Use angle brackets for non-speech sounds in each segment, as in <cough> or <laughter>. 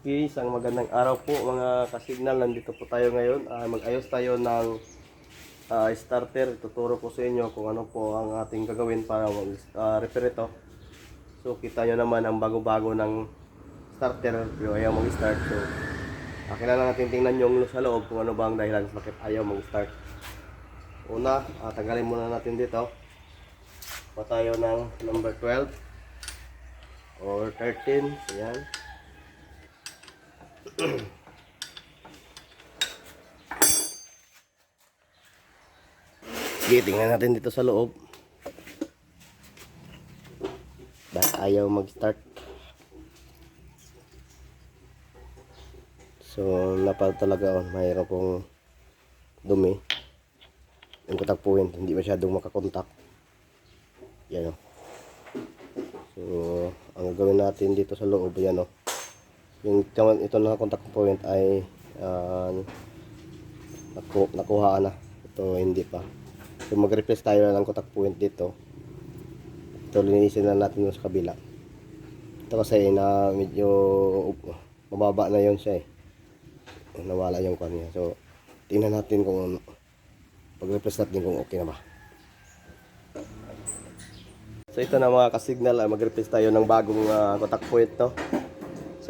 Okay, isang magandang araw po mga kasignal. Nandito po tayo ngayon. Ah, mag-ayos tayo ng ah, starter. Tuturo ko sa inyo kung ano po ang ating gagawin para mag-repair ito. So, kita nyo naman ang bago-bago ng starter. Pero ayaw mag-start. So, ah, kailangan natin tingnan yung sa loob kung ano ba ang dahilan bakit ayaw mag-start. Una, ah, tanggalin muna natin dito. Pa tayo ng number 12 or 13. Ayan. Sige, tingnan natin dito sa loob. Bakit ayaw mag-start? So, napal talaga oh, mayroon pong dumi. Yung point, hindi masyadong makakontak. Yan oh. So, ang gagawin natin dito sa loob, yan oh. Yung ito, na contact point ay uh, naku, nakuha na. Ito hindi pa. So mag-replace tayo ng contact point dito. Ito linisin na natin sa kabila. Ito kasi na medyo mababa na yon siya eh. Nawala yung kanya. So tingnan natin kung pag-replace natin kung okay na ba. So ito na mga kasignal, ah, mag-replace tayo ng bagong ah, contact point no.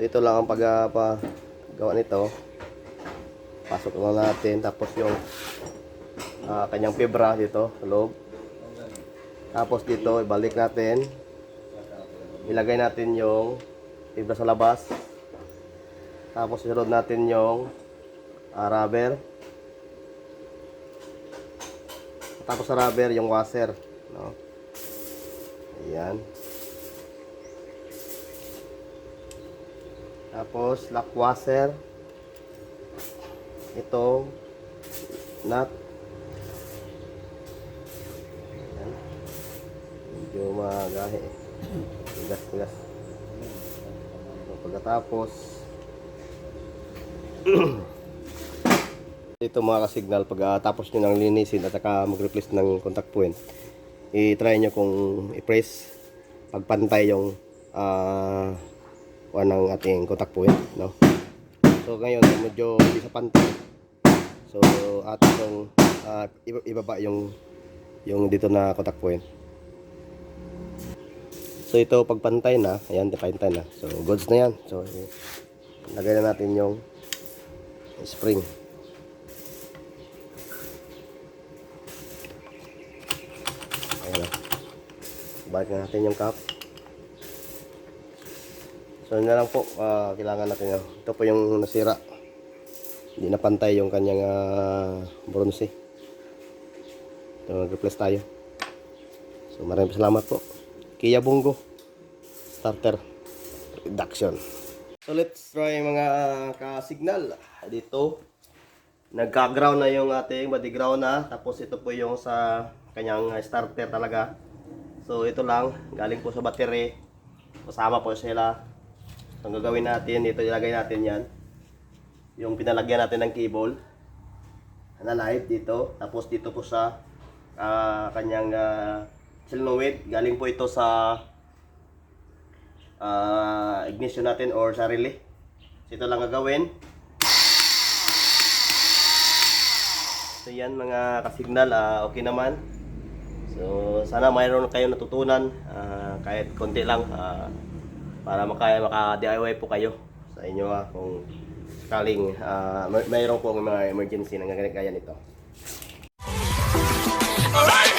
So ito lang ang pag ah, pa gawa nito. Pasok lang natin tapos yung ah, kanyang fibra dito sa loob. Tapos dito ibalik natin. Ilagay natin yung fibra sa labas. Tapos isunod natin yung ah, rubber. Tapos sa rubber yung washer, no? Ayan. Tapos, lock washer. Ito, nut. Ayan. Medyo magahe. Tigas, tigas. So, pagkatapos, <clears throat> ito mga kasignal, pagkatapos nyo nang linisin at saka mag-replace ng contact point, i-try nyo kung i-press pagpantay yung ah uh, ng ating contact point no? So ngayon medyo hindi sa pantay. So atin itong iba- ibaba yung yung dito na contact point so ito pagpantay na. Ayan pantay na. So goods na yan. So lagay na natin yung spring. Ayan na balik na natin yung cap So na lang po, ah, kailangan natin yun. Ito po yung nasira. Hindi na pantay yung kanyang uh, bronze. So mag-replace tayo. So maraming salamat po. Kia Bungo. Starter. Reduction. So let's try mga ka-signal. Dito. Nagka-ground na yung ating body ground na. Tapos ito po yung sa kanyang starter talaga. So ito lang. Galing po sa battery. Kasama po sila. Ang gagawin natin, dito ilagay natin yan. Yung pinalagyan natin ng cable. Na live dito. Tapos dito po sa ah, kanyang uh, solenoid. Galing po ito sa ah, ignition natin or sa relay. So, ito lang gagawin. So yan mga kasignal, ah, okay naman. So sana mayroon kayong natutunan ah, kahit konti lang ah, para makaya maka-DIY po kayo sa inyo ah, kung sakaling ah, may mayroon po mga emergency na gagaya nito. Alright.